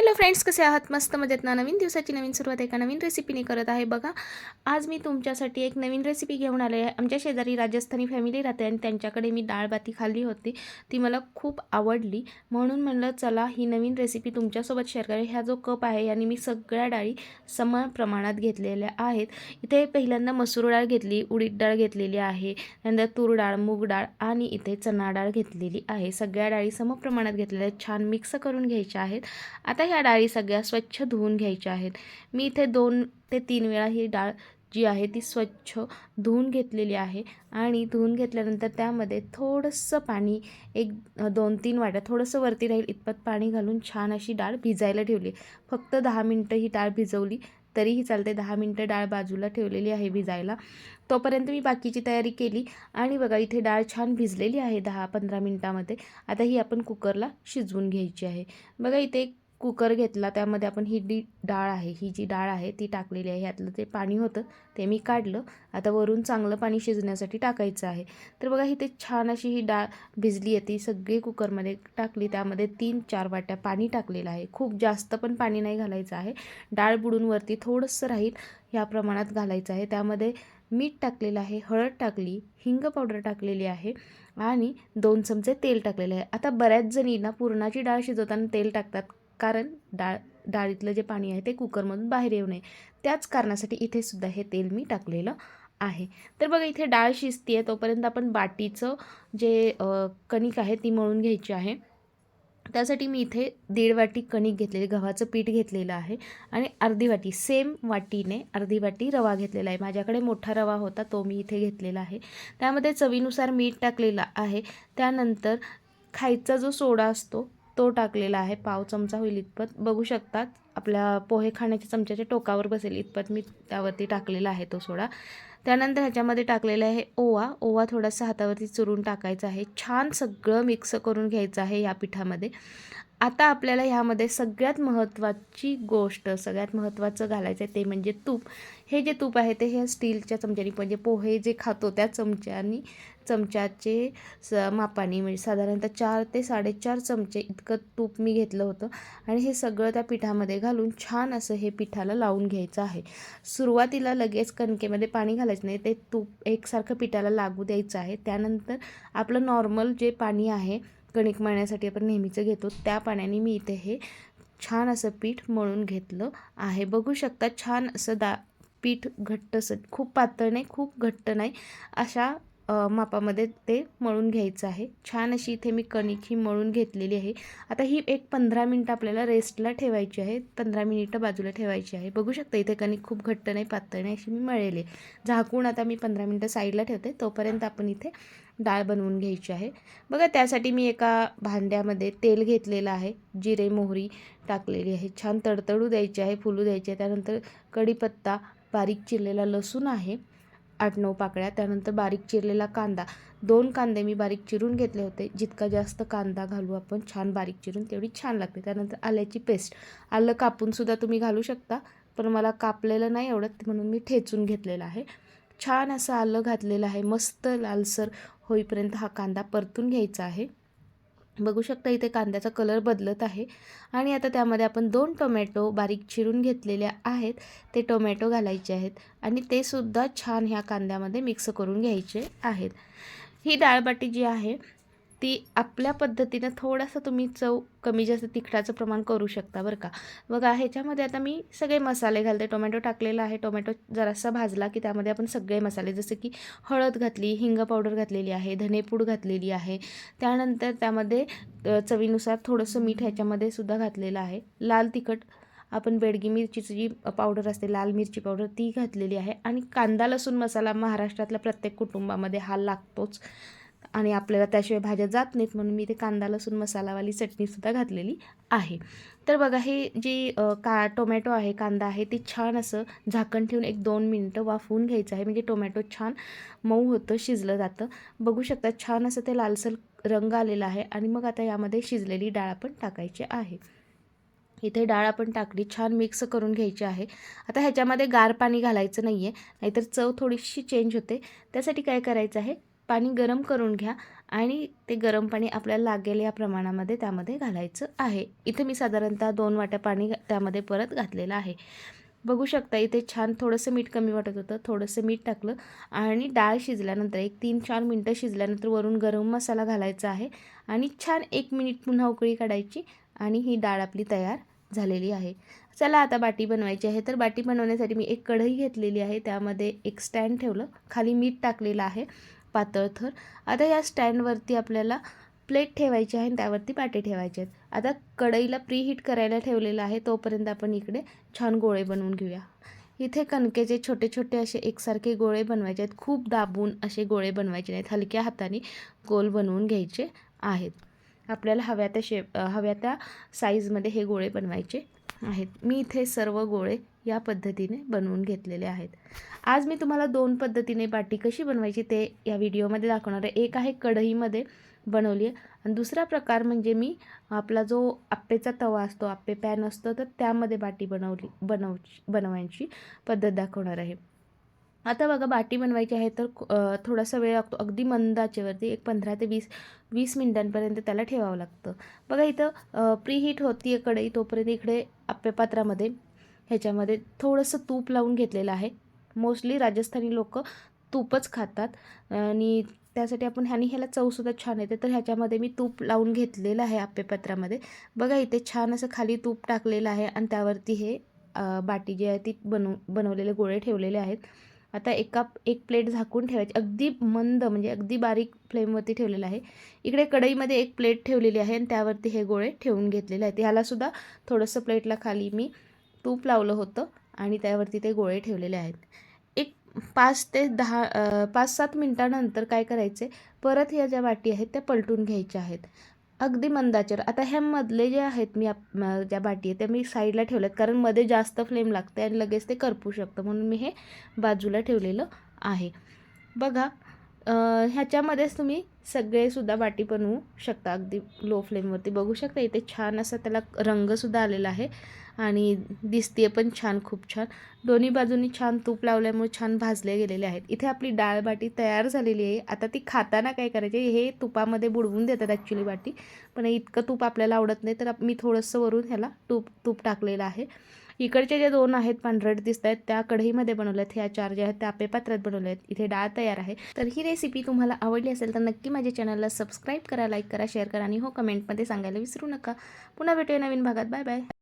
Hello friends कसे आहात? मस्त मजेत ना? नवीन दिवसाची नवीन सुरुवात एका नवीन रेसिपीने करत आहे बघा. आज मी तुमच्यासाठी एक नवीन रेसिपी घेऊन आले आहे. आमच्या शेजारी राजस्थानी फॅमिली राहते आणि त्यांच्याकडे मी डाळ बाती खाल्ली होती. ती मला खूप आवडली. म्हणून म्हणलं चला ही नवीन रेसिपी तुमच्यासोबत शेअर करेल. ह्या जो कप आहे याने मी सगळ्या डाळी सम प्रमाणात घेतलेल्या आहेत. इथे पहिल्यांदा मसूर डाळ घेतली उडीद डाळ घेतलेली आहे नंतर तूर डाळ मूग डाळ आणि इथे चणा डाळ घेतलेली आहे. सगळ्या डाळी समप्रमाणात घेतलेल्या आहेत. छान मिक्स करून घ्यायच्या आहेत. आता ह्या डाळी सगळ्या स्वच्छ धुवून घ्यायच्या आहेत. मी इथे दोन ते तीन वेळा ही डाळ जी आहे ती स्वच्छ धुवून घेतलेली आहे आणि धुवून घेतल्यानंतर त्यामध्ये थोडंसं पाणी एक दोन तीन वाट्या थोडंसं वरती राहील इतपत पाणी घालून छान अशी डाळ भिजायला ठेवली. फक्त दहा मिनटं ही डाळ भिजवली तरीही चालते दहा मिनटं डाळ बाजूला ठेवलेली आहे भिजायला. तोपर्यंत मी बाकीची तयारी केली आणि बघा इथे डाळ छान भिजलेली आहे दहा पंधरा मिनटामध्ये. आता ही आपण कुकरला शिजवून घ्यायची आहे. बघा इथे एक कुकर घेतला त्यामध्ये आपण ही डी डाळ आहे ही जी डाळ आहे ती टाकलेली आहे. ह्यातलं ते पाणी होतं ते मी काढलं. आता वरून चांगलं पाणी शिजण्यासाठी टाकायचं आहे. तर बघा इथे छान अशी ही डाळ भिजली आहे. ती सगळी कुकरमध्ये टाकली. त्यामध्ये तीन चार वाट्या पाणी टाकलेलं आहे. खूप जास्त पण पाणी नाही घालायचं आहे. डाळ बुडून वरती थोडंसं राहील ह्या प्रमाणात घालायचं आहे. त्यामध्ये मीठ टाकलेलं आहे हळद टाकली हिंग पावडर टाकलेली आहे आणि दोन चमचे तेल टाकलेले आहे. आता बऱ्याच जणी ना पुरणाची डाळ शिजवताना तेल टाकतात. कारण डाळ डाळीतलं जे पाणी आहे ते कुकरमधून बाहेर येऊ नये. त्याच कारणासाठी इथे सुद्धा हे तेल मी टाकलेलं आहे. तर बघा इथे डाळ शिजती आहे तोपर्यंत आपण बाटीचं जे कणिक आहे ती मळून घ्यायची आहे. त्यासाठी मी इथे दीड वाटी कणिक घेतलेली गव्हाचं पीठ घेतलेलं आहे आणि अर्धी वाटी सेम वाटीने अर्धी वाटी रवा घेतलेला आहे. माझ्याकडे मोठा रवा होता तो मी इथे घेतलेला आहे. त्यामध्ये चवीनुसार मीठ टाकलेलं आहे. त्यानंतर खायचा जो सोडा असतो तो टाकलेला आहे पाव चमचा होईल इतपत. बघू शकतात आपल्या पोहे खाण्याच्या चमच्याच्या टोकावर बसेल इतपत. मी त्यावरती टाकलेला आहे तो सोडा. त्यानंतर ह्याच्यामध्ये टाकलेला आहे ओवा. ओवा थोडासा हातावरती चुरून टाकायचा आहे. छान सगळं मिक्स करून घ्यायचं आहे या पिठामध्ये. आता आपल्याला ह्यामध्ये सगळ्यात महत्त्वाची गोष्ट सगळ्यात महत्त्वाचं घालायचं आहे ते म्हणजे तूप. हे जे तूप आहे ते हे स्टीलच्या चमच्यानी म्हणजे पोहे जे खातो त्या चमच्यानी चमच्याचे स मापाने म्हणजे साधारणतः चार ते साडेचार चमचे इतकं तूप मी घेतलं होतं. आणि हे सगळं त्या पिठामध्ये घालून छान असं हे पिठाला लावून घ्यायचं आहे. सुरुवातीला लगेच कणकेमध्ये पाणी घालायचं नाही ते तूप एकसारखं पिठाला लागू द्यायचं आहे. त्यानंतर आपलं नॉर्मल जे पाणी आहे कणिक मळण्यासाठी आपण नेहमीचं घेतो त्या पाण्याने मी इथे हे छान असं पीठ मळून घेतलं आहे. बघू शकता छान असं दा पीठ घट्ट असं खूप पातळ नाही खूप घट्ट नाही अशा मापामध्ये ते मळून घ्यायचं आहे. छान अशी इथे मी कणिक ही मळून घेतलेली आहे. आता ही एक पंधरा मिनटं आपल्याला रेस्टला ठेवायची आहे. पंधरा मिनिटं बाजूला ठेवायची आहे. बघू शकता इथे कणिक खूप घट्ट नाही पातळ नाही अशी मी मळेले झाकून आता मी पंधरा मिनटं साईडला ठेवते. तोपर्यंत आपण इथे डाळ बनवून घ्यायची आहे. बघा त्यासाठी मी एका भांड्यामध्ये तेल घेतलेलं आहे. जिरे मोहरी टाकलेली आहे. छान तडतडू द्यायची आहे फुलू द्यायची आहे. त्यानंतर कढीपत्ता बारीक चिरलेला लसूण आहे. आठ नऊ पाकळ्या त्यानंतर बारीक चिरलेला कांदा. दोन कांदे मी बारीक चिरून घेतले होते. जितका जास्त कांदा घालू आपण छान बारीक चिरून तेवढी छान लागते. त्यानंतर आल्याची पेस्ट. आलं कापूनसुद्धा तुम्ही घालू शकता पण मला कापलेलं नाही आवडत म्हणून मी ठेचून घेतलेलं आहे. छान असं आलं घातलेलं आहे. मस्त लालसर होईपर्यंत हा कांदा परतून घ्यायचा आहे. बघू शकता इथे कांद्याचा कलर बदलत आहे. आणि आता त्यामध्ये आपण दोन टोमॅटो बारीक चिरून घेतलेले आहेत. ते टोमॅटो घालायचे आहेत. आणि ते सुद्धा छान ह्या कांद्यामध्ये मिक्स करून घ्यायचे आहेत. ही डाळबाटी जी आहे ती आपल्या पद्धतीनं थोडासा तुम्ही चव कमी जास्त तिखटाचं प्रमाण करू शकता बरं का. बघा ह्याच्यामध्ये आता मी सगळे मसाले घालते. टोमॅटो टाकलेला आहे. टोमॅटो जरासा भाजला की त्यामध्ये आपण सगळे मसाले जसे की हळद घातली हिंग पावडर घातलेली आहे धनेपूड घातलेली आहे. त्यानंतर त्यामध्ये चवीनुसार थोडंसं मीठ ह्याच्यामध्ये सुद्धा घातलेलं आहे. लाल तिखट आपण बेडगी मिरचीची जी पावडर असते लाल मिरची पावडर ती घातलेली आहे. आणि कांदा लसूण मसाला महाराष्ट्रातल्या प्रत्येक कुटुंबामध्ये हा लागतोच. आणि आपल्याला त्याशिवाय भाज्या जात नाहीत म्हणून मी ते कांदा लसूण मसालावाली चटणीसुद्धा घातलेली आहे. तर बघा हे जे का टोमॅटो आहे कांदा आहे ते छान असं झाकण ठेवून एक दोन मिनटं वाफवून घ्यायचं आहे. म्हणजे टोमॅटो छान मऊ होतं शिजलं जातं. बघू शकता छान असं ते लालसर रंग आलेला आहे आणि मग आता यामध्ये शिजलेली डाळ आपण टाकायची आहे. इथे डाळ आपण टाकली छान मिक्स करून घ्यायची आहे. आता ह्याच्यामध्ये गार पाणी घालायचं नाही आहे नाहीतर चव थोडीशी चेंज होते. त्यासाठी काय करायचं आहे? पाणी गरम करून घ्या आणि ते गरम पाणी आपल्याला लागेल या प्रमाणामध्ये त्यामध्ये घालायचं आहे. इथे मी साधारणतः दोन वाट्या पाणी त्यामध्ये परत घातलेलं आहे. बघू शकता इथे छान थोडंसं मीठ कमी वाटत होतं. थोडंसं मीठ टाकलं आणि डाळ शिजल्यानंतर एक तीन चार मिनटं शिजल्यानंतर वरून गरम मसाला घालायचा आहे आणि छान एक मिनिट पुन्हा उकळी काढायची आणि ही डाळ आपली तयार झालेली आहे. चला आता बाटी बनवायची आहे. तर बाटी बनवण्यासाठी मी एक कढई घेतलेली आहे. त्यामध्ये एक स्टँड ठेवलं. खाली मीठ टाकलेलं आहे. पातळ थर. आता या स्टँडवरती आपल्याला प्लेट ठेवायची आहे आणि त्यावरती पाटे ठेवायचे आहेत. आता कढईला प्रीहीट करायला ठेवलेलं आहे तोपर्यंत आपण इकडे छान गोळे बनवून घेऊया. इथे कणकेचे छोटे छोटे असे एकसारखे गोळे बनवायचे आहेत. खूप दाबून असे गोळे बनवायचे नाहीत. हलक्या हाताने गोल बनवून घ्यायचे आहेत. आपल्याला हव्या त्या शेप हव्या त्या साईजमध्ये हे गोळे बनवायचे आहेत. मी इथे सर्व गोळे या पद्धतीने बनवून घेतलेले आहेत. आज मी तुम्हाला दोन पद्धतीने बाटी कशी बनवायची ते या व्हिडिओमध्ये दाखवणार आहे. एक आहे कढईमध्ये बनवली आहे. आणि दुसरा प्रकार म्हणजे मी आपला जो आप्पेचा तवा असतो आप्पे पॅन असतो तर त्यामध्ये बाटी बनवली बनव बनवायची पद्धत दाखवणार आहे. आता बघा बाटी बनवायची आहे तर थोडासा वेळ लागतो. अगदी मंद आचेवरती एक पंधरा ते वीस वीस मिनिटांपर्यंत त्याला ठेवावं लागतं. बघा इथं प्रीहीट होती आहे कढई तोपर्यंत इकडे आप्पेपात्रामध्ये ह्याच्यामध्ये थोडंसं तूप लावून घेतलेलं आहे. मोस्टली राजस्थानी लोक तूपच खातात. आणि त्यासाठी आपण ह्यानी ह्याला चवसुद्धा छान येते. तर ह्याच्यामध्ये मी तूप लावून घेतलेलं आहे आप्पेपत्रामध्ये बघा इथे छान असं खाली तूप टाकलेलं आहे आणि त्यावरती हे बाटी जी आहे ती बनव बनवलेले गोळे ठेवलेले आहेत. आता एका एक प्लेट झाकून ठेवायची. अगदी मंद म्हणजे अगदी बारीक फ्लेमवरती ठेवलेलं आहे. इकडे कढईमध्ये एक प्लेट ठेवलेली आहे आणि त्यावरती हे गोळे ठेवून घेतलेले आहेत. ह्यालासुद्धा थोडंसं प्लेटला खाली मी तूप लावलं होतं आणि त्यावरती ते गोळे ठेवलेले आहेत. एक पाच ते दहा पाच सात मिनटानंतर काय करायचे? परत ह्या ज्या वाटी आहेत त्या पलटून घ्यायच्या आहेत. अगदी मंदाचर. आता ह्या मधले जे आहेत मी आप ज्या बाटी आहेत त्या मी साईडला ठेवल्यात कारण मध्ये जास्त फ्लेम लागते आणि लगेच ते करपू शकतं. म्हणून मी हे बाजूला ठेवलेलं आहे. बघा ह्याच्यामध्येच तुम्ही सगळेसुद्धा बाटी बनवू शकता. अगदी लो फ्लेमवरती बघू शकता इथे छान असा त्याला रंगसुद्धा आलेला आहे. आणि दिसते पण छान खूप छान. दोन्ही बाजूनी छान तूप लावल्यामुळे छान भाजले गेलेले आहेत. इथे आपली डाळ बाटी तयार झालेली आहे. आता ती खाताना काय करायचे हे तुपामध्ये बुडवून देतात ॲक्च्युली बाटी. पण इतकं तूप आपल्याला आवडत नाही तर मी थोडंसं वरून ह्याला तूप तूप टाकलेलं आहे. इकडचे जे दोन आहेत पांढरट दिसत आहेत त्या कढईमध्ये बनवल्या आहेत ह्या चार ज्या आहेत त्या आपे पात्रात बनवल्या आहेत इथे डाळ तयार आहे. तर ही रेसिपी तुम्हाला आवडली असेल तर नक्की माझ्या चॅनलला सबस्क्राईब करा लाईक करा शेअर करा आणि हो कमेंटमध्ये सांगायला विसरू नका. पुन्हा भेटूया नवीन भागात. Bye bye